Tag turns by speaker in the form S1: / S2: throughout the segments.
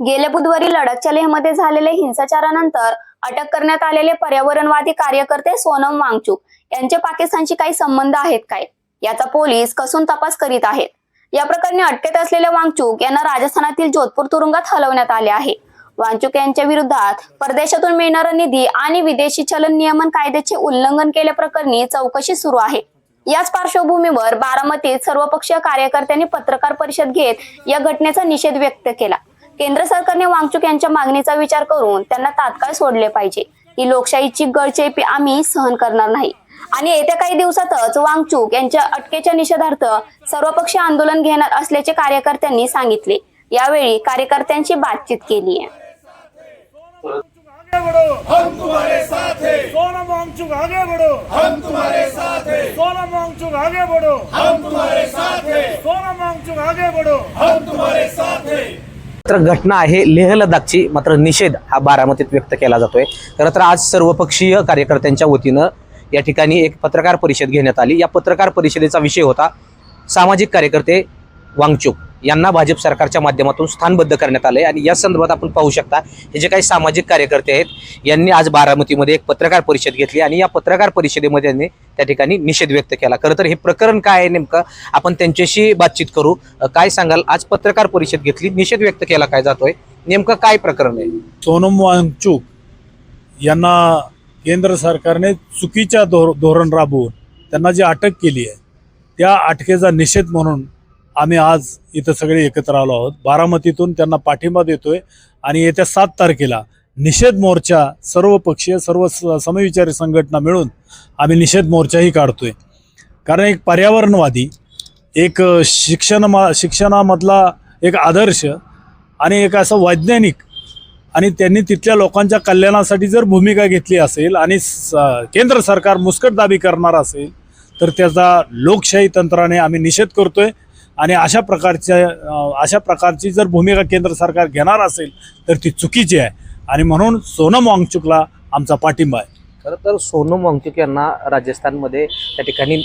S1: गेल्या बुधवारी लडाखच्या लेहमध्ये झालेल्या हिंसाचारानंतर अटक करण्यात आलेले पर्यावरणवादी कार्यकर्ते सोनम वांगचूक यांचे पाकिस्तानशी काही संबंध आहेत काय? याचा पोलीस कसून तपास करीत आहेत? या प्रकरणी अटकेत असलेल्या वांगचूक यांना राजस्थानातील जोधपूर तुरुंगात हलवण्यात आले आहे. वांचुक यांच्या विरोधात परदेशातून मिळणारा निधी आणि विदेशी चलन नियमन कायद्याचे उल्लंघन केल्याप्रकरणी चौकशी सुरू आहे. याच पार्श्वभूमीवर बारामतीत सर्वपक्षीय कार्यकर्त्यांनी पत्रकार परिषद घेत या घटनेचा निषेध व्यक्त केला. केंद्र सरकारने वांगचूक यांच्या मागणीचा विचार करून त्यांना तात्काळ सोडले पाहिजे. ही लोकशाहीची गळचेपी आम्ही सहन करणार नाही. आणि येत्या काही दिवसातच वांगचूक यांच्या अटकेच्या निषेधार्थ सर्वपक्षीय आंदोलन घेणार असल्याचे कार्यकर्त्यांनी सांगितले. यावेळी कार्यकर्त्यांची बातचीत केली आहे.
S2: हम तुम्हारे साथ
S3: सोनम वांगचुक आगे बढ़ो।
S2: हम तुम्हारे साथ
S3: सोनम वांगचुक आगे बढ़ो।
S2: हम तुम्हारे साथ
S3: सोनम वांगचुक आगे बढ़ो।
S2: हम तुम्हारे साथ
S4: तर घटना आहे लेह लडाखची मात्र निषेध हा बारामतीत व्यक्त केला जातोय. खरं तर आज सर्वपक्षीय कार्यकर्त्यांच्या वतीनं या ठिकाणी एक पत्रकार परिषद घेण्यात आली. या पत्रकार परिषदेचा विषय होता सामाजिक कार्यकर्ते वांगचूक. यांना भाजप सरकारच्या माध्यमातून स्थानबद्ध करण्यात आले आणि या संदर्भात आपण पाहू शकता हे जे काही सामाजिक कार्यकर्ते आहेत यांनी आज बारामतीमध्ये एक पत्रकार परिषद घेतली आणि या पत्रकार परिषदेमध्ये त्यांनी त्या ठिकाणी निषेध व्यक्त केला. खरं तर हे प्रकरण काय आहे नेमकं आपण त्यांच्याशी बातचीत करू. काय सांगाल? आज पत्रकार परिषद घेतली निषेध व्यक्त केला काय जातोय? नेमकं काय प्रकरण आहे?
S3: सोनम वांगचूक यांना केंद्र सरकारने चुकीच्या धोर धोरण राबवून त्यांना जी अटक केली आहे त्या अटकेचा निषेध म्हणून आम्ही आज इथं सगळे एकत्र आलो आहोत. बारामतीतून त्यांना पाठिंबा देतोय आणि येत्या सात तारखेला निषेध मोर्चा सर्व पक्षीय सर्व स- समविचारी संघटना मिळून आम्ही निषेध मोर्चाही काढतोय. कारण एक पर्यावरणवादी एक शिक्षण शिक्षणामधला एक आदर्श आणि एक असं वैज्ञानिक आणि त्यांनी तिथल्या लोकांच्या कल्याणासाठी जर भूमिका घेतली असेल आणि स- केंद्र सरकार मुस्कटदाबी करणार असेल तर त्याचा लोकशाही तंत्राने आम्ही निषेध करतोय. आणि अशा प्रकारच्या अशा प्रकारची जर भूमिका केंद्र सरकार घेणार असेल तर ती चुकीची आहे. आणि म्हणून सोनम वांगचुकला आमचा पाठिंबा आहे.
S4: खरं तर सोनम वांगचूक यांना राजस्थानमध्ये त्या ठिकाणी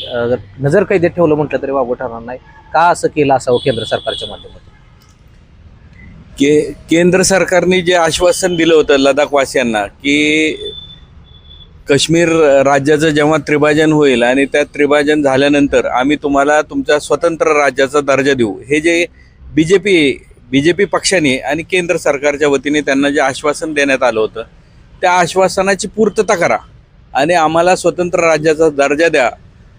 S4: नजर कैदेत ठेवलं म्हटलं तरी वावं ठरणार नाही. का असं केलं असावं केंद्र सरकारच्या माध्यमातून?
S5: के केंद्र सरकारने जे आश्वासन दिलं होतं लडाखवासियांना की काश्मीर राज्याचं जेव्हा त्रिभाजन होईल आणि त्या त्रिभाजन झाल्यानंतर आम्ही तुम्हाला तुमच्या स्वतंत्र राज्याचा दर्जा देऊ. हे जे B J P B J P पक्षाने आणि केंद्र सरकारच्या वतीने त्यांना जे आश्वासन देण्यात आलं होतं त्या आश्वासनाची पूर्तता करा आणि आम्हाला स्वतंत्र राज्याचा दर्जा द्या.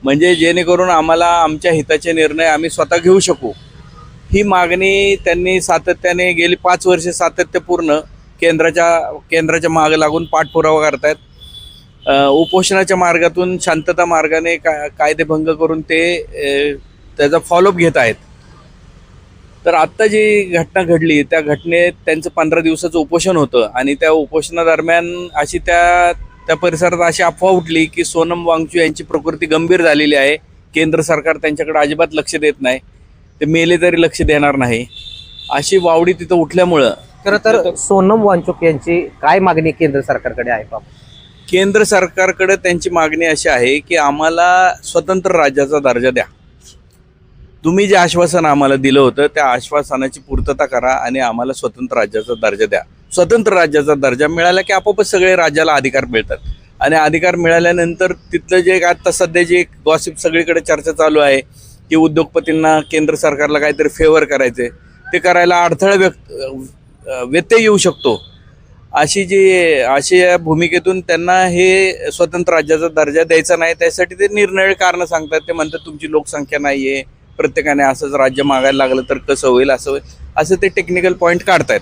S5: म्हणजे जेणेकरून आम्हाला आमच्या हिताचे निर्णय आम्ही स्वतः घेऊ शकू. ही मागणी त्यांनी सातत्याने गेली पाच वर्षे सातत्यपूर्ण केंद्राच्या केंद्राच्या मागे लागून पाठपुरावा करतायत. उपोषणाच्या मार्गातून शांतता मार्गाने का कायदेभंग करून ते त्याचा फॉलोअप घेत आहेत. तर आत्ता जी घटना घडली त्या घटनेत त्यांचं पंधरा दिवसाचं उपोषण होतं आणि त्या उपोषणादरम्यान अशी त्या त्या परिसरात अशी अफवा उठली की सोनम वांगचू यांची प्रकृती गंभीर झालेली आहे. केंद्र सरकार त्यांच्याकडे अजिबात लक्ष देत नाही. ते मेले तरी लक्ष देणार नाही. अशी वावडी तिथं उठल्यामुळं
S4: खरं तर सोनम वांचूक यांची काय मागणी केंद्र सरकारकडे आहे बाबा?
S5: केंद्र सरकारकडे त्यांची मागणी अशी आहे की आम्हाला स्वतंत्र राज्याचा दर्जा द्या. तुम्ही जे आश्वासन आम्हाला दिलं होतं त्या आश्वासनाची पूर्तता करा आणि आम्हाला स्वतंत्र राज्याचा दर्जा द्या. स्वतंत्र राज्याचा दर्जा मिळाला की आपोआपच सगळे राज्याला अधिकार मिळतात. आणि अधिकार मिळाल्यानंतर तिथलं जे आत्ता सध्या जे गॉसिप सगळीकडे चर्चा चालू आहे की उद्योगपतींना केंद्र सरकारला काहीतरी फेवर करायचे ते करायला अडथळा व्यक्त व्यत्यय येऊ शकतो. अशी जी अशी या भूमिकेतून त्यांना हे स्वतंत्र राज्याचा दर्जा द्यायचा नाही त्यासाठी ते निरनिराळे कारणं सांगतात. ते म्हणतात तुमची लोकसंख्या नाही आहे प्रत्येकाने असंच राज्य मागायला लागलं तर कसं होईल असं होईल. असं ते टेक्निकल पॉईंट काढतायत.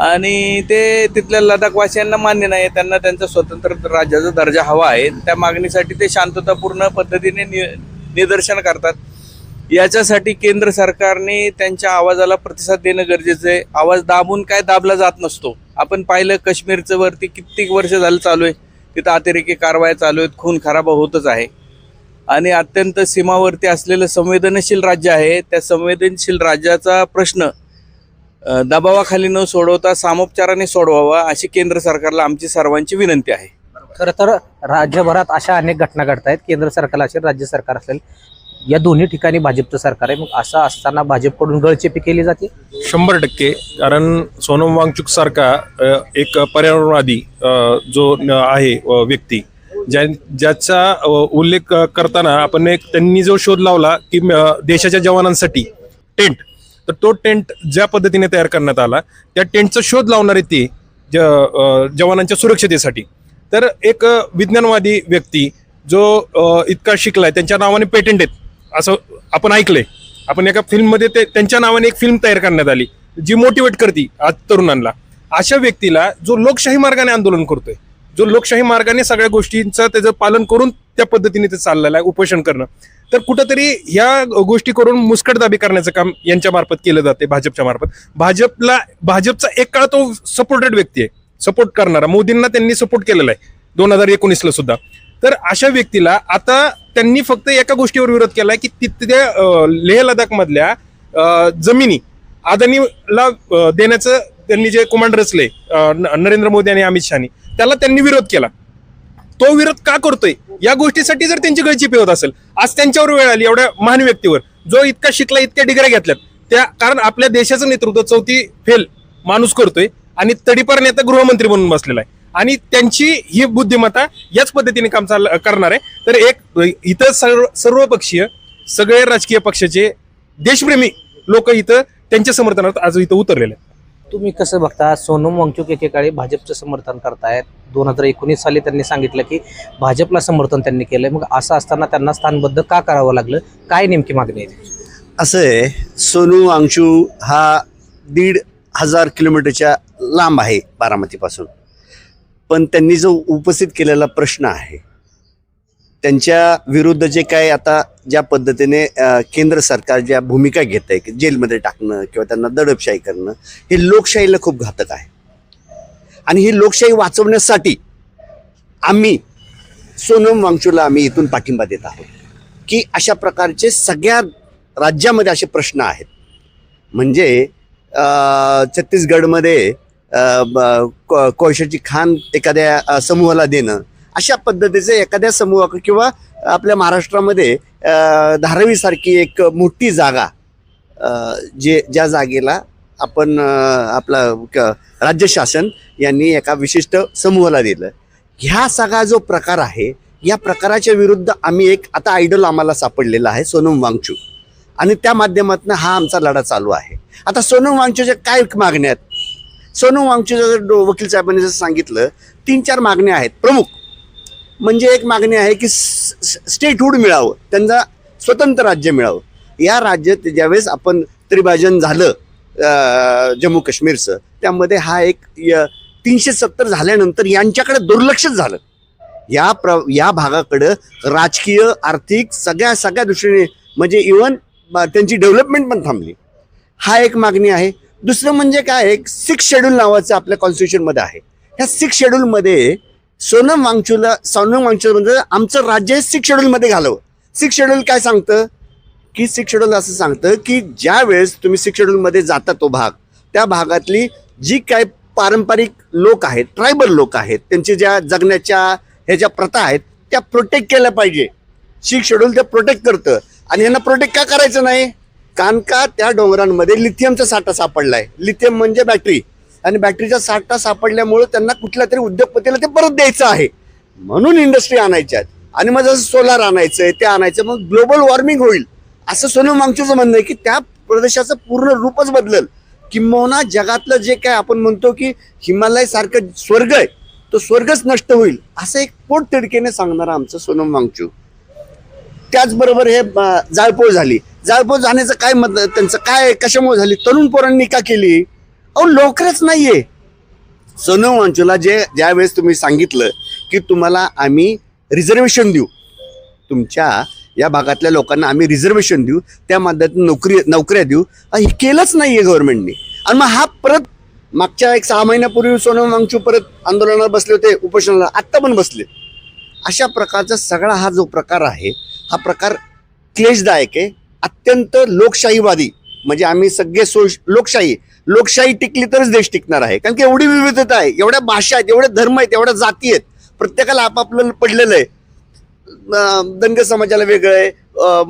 S5: आणि ते तिथल्या लडाखवासियांना मान्य नाही त्यांना त्यांचा स्वतंत्र राज्याचा दर्जा हवा आहे. त्या मागणीसाठी ते शांततापूर्ण पद्धतीने नि निदर्शन करतात. याच्यासाठी केंद्र सरकारने त्यांच्या आवाजाला प्रतिसाद देणं गरजेचं आहे. आवाज दाबून काय दाबला जात नसतो. आपण पाहिलं काश्मीरचं वरती कित्येक वर्ष झालं चालू आहे. तिथं अतिरेकी कारवाया चालू आहेत. खून खराबा होतच आहे. आणि अत्यंत सीमावरती असलेलं संवेदनशील राज्य आहे. त्या संवेदनशील राज्याचा प्रश्न दबावाखाली न सोडवता सामोपचाराने सोडवावा अशी केंद्र सरकारला आमची सर्वांची विनंती आहे.
S4: खरं तर राज्यभरात अशा अनेक घटना घडत आहेत केंद्र सरकार असेल राज्य सरकार असेल या दोन्ही ठिकाणी भाजपचं सरकार आहे. मग असं असताना भाजपकडून गळचेपी केली जाते?
S6: शंभर टक्के. कारण सोनम वांगचुक सारखा एक पर्यावरणवादी जो न- आहे व्यक्ती ज्या ज्याचा उल्लेख करताना आपण एक त्यांनी जो शोध लावला की देशाच्या जवानांसाठी टेंट तर तो टेंट ज्या पद्धतीने तयार करण्यात आला त्या टेंटचा शोध लावणारे ते ज जवानांच्या सुरक्षतेसाठी. तर एक विज्ञानवादी व्यक्ती जो इतका शिकलाय त्यांच्या नावाने पेटंट आहेत. असं आपण ऐकलंय. आपण एका फिल्ममध्ये ते त्यांच्या नावाने एक फिल्म तयार करण्यात आली जी मोटिवेट करते आज तरुणांना. अशा व्यक्तीला जो लोकशाही मार्गाने आंदोलन करतोय जो लोकशाही मार्गाने सगळ्या गोष्टींचं त्याचं पालन करून त्या पद्धतीने ते चाललेलं आहे उपोषण करणं. तर कुठंतरी ह्या गोष्टी करून मुस्कटदाबी करण्याचं काम यांच्या मार्फत केलं जाते भाजपच्या मार्फत. भाजपला भाजपचा एक काळ तो सपोर्टेड व्यक्ती आहे. सपोर्ट करणारा मोदींना त्यांनी सपोर्ट केलेला आहे दोन हजार एकोणीसला सुद्धा. तर अशा व्यक्तीला आता त्यांनी फक्त एका गोष्टीवर विरोध केलाय की तिथल्या लेह लडाख मधल्या जमिनी अदानीला देण्याचं त्यांनी जे कुमांड रचले नरेंद्र मोदी आणि अमित शहानी त्याला त्यांनी विरोध केला. तो विरोध का करतोय? या गोष्टीसाठी जर त्यांची गळचीपी होत असेल आज त्यांच्यावर वेळ आली एवढ्या महान व्यक्तीवर जो इतका शिकला इतक्या डिग्र्या घेतल्यात त्या कारण आपल्या देशाचं नेतृत्व चौथी फेल माणूस करतोय आणि तडीपार नेता गृहमंत्री म्हणून बसलेला आहे. आणि त्यांची ही बुद्धिमत्ता याच पद्धतीने काम चाल करणार आहे. तर एक इथं सर्व सर्वपक्षीय सगळे राजकीय पक्षाचे देशप्रेमी लोक इथं त्यांच्या समर्थनात आज इथं उतरलेले आहेत.
S4: तुम्ही कसं बघता सोनम वांगचुक एकेकाळी भाजपचं समर्थन करतायत. दोन हजार एकोणीस साली त्यांनी सांगितलं की भाजपला समर्थन त्यांनी केलंय. मग असं असताना त्यांना स्थानबद्ध का करावं लागलं? काय नेमकी मागणी आहे?
S7: असं आहे सोनू वांगचू हा दीड हजार किलोमीटरच्या लांब आहे बारामतीपासून. पण त्यांनी जो उपस्थित केलेला प्रश्न आहे त्यांच्या विरुद्ध जे काय आता ज्या पद्धतीने केंद्र सरकार ज्या भूमिका घेत आहे की जेलमध्ये टाकणं किंवा त्यांना दडपशाही करणं हे लोकशाहीला खूप घातक आहे. आणि ही लोकशाही वाचवण्यासाठी आम्ही सोनम वांगचूला आम्ही इथून पाठिंबा देत आहोत की अशा प्रकारचे सगळ्या राज्यामध्ये असे प्रश्न आहेत. म्हणजे छत्तीसगडमध्ये कोळशाची खाण एखाद्या समूहाला देणं अशा पद्धतीचे एखाद्या समूहा किंवा आपल्या महाराष्ट्रामध्ये धारावीसारखी एक मोठी जागा जे ज्या जागेला आपण आपला क- राज्य शासन यांनी एका विशिष्ट समूहाला दिलं. ह्या सगळा जो प्रकार आहे या प्रकाराच्या विरुद्ध आम्ही एक आता आयडल आम्हाला सापडलेला आहे सोनम वांगचू. आणि त्या माध्यमातून हा आमचा लढा चालू आहे. आता सोनम वांगचूच्या काय मागण्या आहेत? सोनू वांगचूच्या जर डो- वकील साहेबांनी जर सांगितलं तीन चार मागण्या आहेत. प्रमुख म्हणजे एक मागणी आहे की स्टेटहूड मिळावं त्यांना स्वतंत्र राज्य मिळावं. या राज्यात ज्यावेळेस आपण त्रिभाजन झालं जम्मू काश्मीरचं त्यामध्ये हा एक य- तीनशे सत्तर झाल्यानंतर यांच्याकडे दुर्लक्षच झालं. या प्र या भागाकडं राजकीय आर्थिक सगळ्या सगळ्या दृष्टीने म्हणजे इवन त्यांची डेव्हलपमेंट पण थांबली. हा एक मागणी आहे. दुसरं म्हणजे काय एक सिक्स शेड्यूल नावाचं आपल्या कॉन्स्टिट्यूशनमध्ये आहे. ह्या सिक्स शेड्यूलमध्ये सोनम वांगचूला सोनम वांगचूल म्हणजे आमचं राज्य सिक्स शेड्यूलमध्ये घालवं. सिक्स शेड्यूल काय सांगतं? की सिक्स शेड्यूल असं सांगतं की ज्या वेळेस तुम्ही सिक्स शेड्यूलमध्ये जाता तो भाग त्या भागातली जी काय पारंपरिक लोक आहेत ट्रायबल लोक आहेत त्यांची ज्या जगण्याच्या ह्या ज्या प्रथा आहेत त्या प्रोटेक्ट केल्या पाहिजे. सिक्स शेड्यूल ते प्रोटेक्ट करतं. आणि यांना प्रोटेक्ट का करायचं नाही? कारण का त्या डोंगरांमध्ये लिथियमचा साठा सापडलाय. लिथियम म्हणजे बॅटरी आणि बॅटरीचा साठा सापडल्यामुळे त्यांना कुठल्या तरी उद्योगपतीला ते परत द्यायचं आहे. म्हणून इंडस्ट्री आणायच्या आहेत आणि मग जसं सोलार आणायचं आहे ते आणायचं मग ग्लोबल वॉर्मिंग होईल. असं सोनम मांगचूचं म्हणणं आहे की त्या प्रदेशाचं पूर्ण रूपच बदलल. किंबहुना जगातलं जे काय आपण म्हणतो की हिमालय सारखं स्वर्ग आहे तो स्वर्गच नष्ट होईल असं एक पोट तिडकेने सांगणारा आमचं सोनम वांगचू त्याचबरोबर हे जाळपोळ झाली. जाळपोळ जाण्याचं काय मत त्यांचं काय कशामुळे झाली? तरुण पोरांनी का केली? अहो लवकरच नाहीये. सोनम वांचूला जे ज्यावेळेस तुम्ही सांगितलं की तुम्हाला आम्ही रिझर्वेशन देऊ. तुमच्या या भागातल्या लोकांना आम्ही रिझर्वेशन देऊ त्या माध्यमातून नोकरी नोकऱ्या देऊ. हे केलंच नाही आहे गव्हर्नमेंटने आणि मग हा परत मागच्या एक सहा महिन्यापूर्वी सोनम वांगचू परत आंदोलनाला बसले होते उपोषणाला आत्ता पण बसले. अशा प्रकारचा सगळा हा जो प्रकार आहे हा प्रकार क्लेशदायक आहे. अत्यंत लोकशाहीवादी. म्हणजे आम्ही सगळे सो लोकशाही. लोकशाही टिकली तरच देश टिकणार आहे. कारण की एवढी विविधता आहे एवढ्या भाषा आहेत एवढे धर्म आहेत एवढ्या जाती आहेत. प्रत्येकाला आपापलं पडलेलं आहे. दंग धनगर समाजाला वेगळं आहे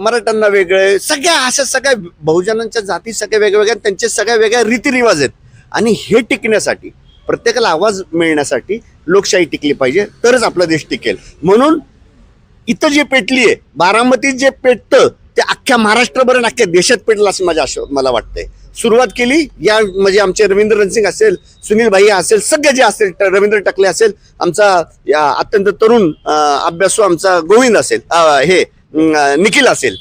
S7: मराठ्यांना वेगळं आहे. सगळ्या अशा सगळ्या बहुजनांच्या जाती सगळ्या वेगवेगळ्या त्यांचे सगळ्या वेगळ्या रीतिरिवाज आहेत. आणि हे टिकण्यासाठी प्रत्येकाला आवाज मिळण्यासाठी लोकशाही टिकली पाहिजे तरच आपला देश टिकेल. म्हणून इथं जे पेटली आहे बारामतीत जे पेटतं ते अख्ख्या महाराष्ट्रभर आणि अख्ख्या देशात पेटलं असं माझ्या आशा मला वाटतंय. सुरुवात केली या म्हणजे आमचे रवींद्र रणसिंग असेल सुनील भाई असेल सगळे जे असेल ट- रवींद्र टकले असेल आमचा या अत्यंत तरुण अभ्यासू आमचा गोविंद असेल हे निखिल असेल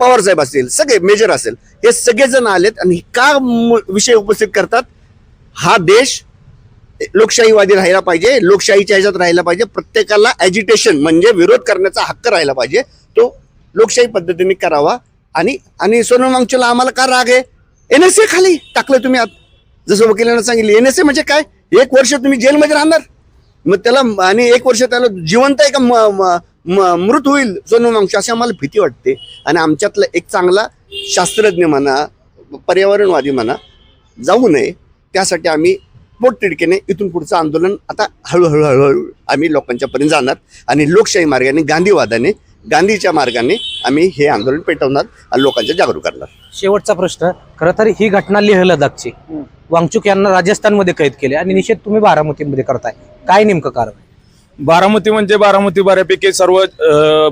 S7: पवार साहेब असतील सगळे मेजर असेल हे सगळेजण आलेत आणि का म- विषय उपस्थित करतात? हा देश लोकशाहीवादी राहायला पाहिजे लोकशाहीच्या ह्याच्यात राहायला पाहिजे प्रत्येकाला ॲजिटेशन म्हणजे विरोध करण्याचा हक्क राहिला पाहिजे तो लोकशाही पद्धतीने करावा. आणि आणि सोनम वांगचूला आम्हाला का राग आहे? एन एस ए खाली टाकलं तुम्ही आत. जसं वकिलांना सांगितलं एन एस ए म्हणजे काय? एक वर्ष तुम्ही जेलमध्ये राहणार. मग त्याला आणि एक वर्ष त्याला जिवंत आहे का? म- म- म- मृत होईल सोनम वांगचू अशी आम्हाला भीती वाटते. आणि आमच्यातला एक चांगला शास्त्रज्ञ म्हणा पर्यावरणवादी म्हणा जाऊ नये. त्यासाठी आम्ही पोटतिडकीने इथून पुढचं आंदोलन आता हळूहळू हळूहळू आम्ही लोकांच्यापर्यंत जाणार. आणि लोकशाही मार्गाने गांधीवादाने गांधीच्या मार्गाने आम्ही हे आंदोलन पेटवणार आणि लोकांच्या जागरूक करणार.
S4: शेवटचा प्रश्न खरं तर ही घटना लेह लडाखची वांगचुक यांना राजस्थानमध्ये कैद केले आणि निषेध तुम्ही बारामतीमध्ये करताय. काय नेमकं कारण आहे?
S8: बारामती म्हणजे बारामती बऱ्यापैकी सर्व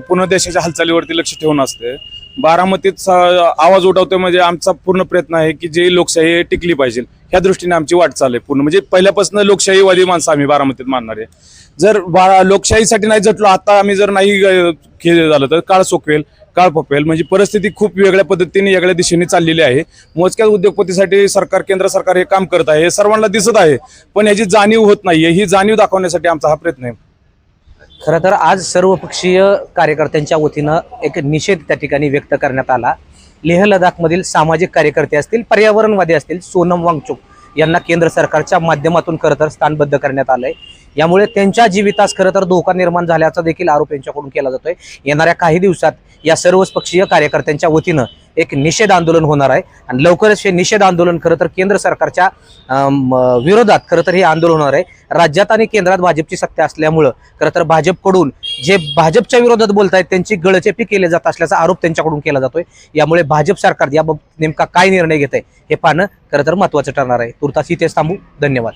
S8: पूर्ण देशाच्या हालचालीवरती लक्ष ठेवून असते. बारामतीत आवाज उठवतो म्हणजे आमचा पूर्ण प्रयत्न आहे की जे लोकशाही टिकली पाहिजे. ह्या दृष्टीने आमची वाटचाल आहे पूर्ण. म्हणजे पहिल्यापासून लोकशाहीवादी माणसं आम्ही बारामतीत मानणारे. जर लोकशाहीसाठी नाही झटलो आता आम्ही जर नाही केलं झालं तर काळ सोकवेल काळ पपेल म्हणजे परिस्थिती खूप वेगळ्या पद्धतीने वेगळ्या दिशेने चाललेली आहे. मोजक्याच उद्योगपतीसाठी सरकार केंद्र सरकार हे काम करत आहे हे सर्वांना दिसत आहे. पण याची जाणीव होत नाहीये. ही जाणीव दाखवण्यासाठी आमचा हा प्रयत्न आहे.
S4: खरं तर आज सर्वपक्षीय कार्यकर्त्यांच्या वतीनं एक निषेध त्या ठिकाणी व्यक्त करण्यात आला. लेह लडाखमधील सामाजिक कार्यकर्ते असतील पर्यावरणवादी असतील सोनम वांगचुक. यांना केंद्र सरकारच्या माध्यमातून खरं तर स्थानबद्ध करण्यात आलंय. यामुळे त्यांच्या जीवितास खरं तर धोका निर्माण झाल्याचा देखील आरोप यांच्याकडून केला जातोय. येणाऱ्या काही दिवसात या सर्वच पक्षीय कार्यकर्त्यांच्या वतीनं एक निषेध आंदोलन होणार आहे. आणि लवकरच हे निषेध आंदोलन खरं तर केंद्र सरकारच्या विरोधात खरं तर हे आंदोलन होणार आहे. राज्यात आणि केंद्रात भाजपची सत्ता असल्यामुळं खरं तर भाजपकडून जे भाजपच्या विरोधात बोलतायत त्यांची गळचेपी केली जात असल्याचा आरोप त्यांच्याकडून केला जातोय. यामुळे भाजप सरकार याबाबत नेमका काय निर्णय घेत आहे हे पाहणं खरं तर महत्वाचं ठरणार आहे. तुर्तास इथेच थांबू. धन्यवाद.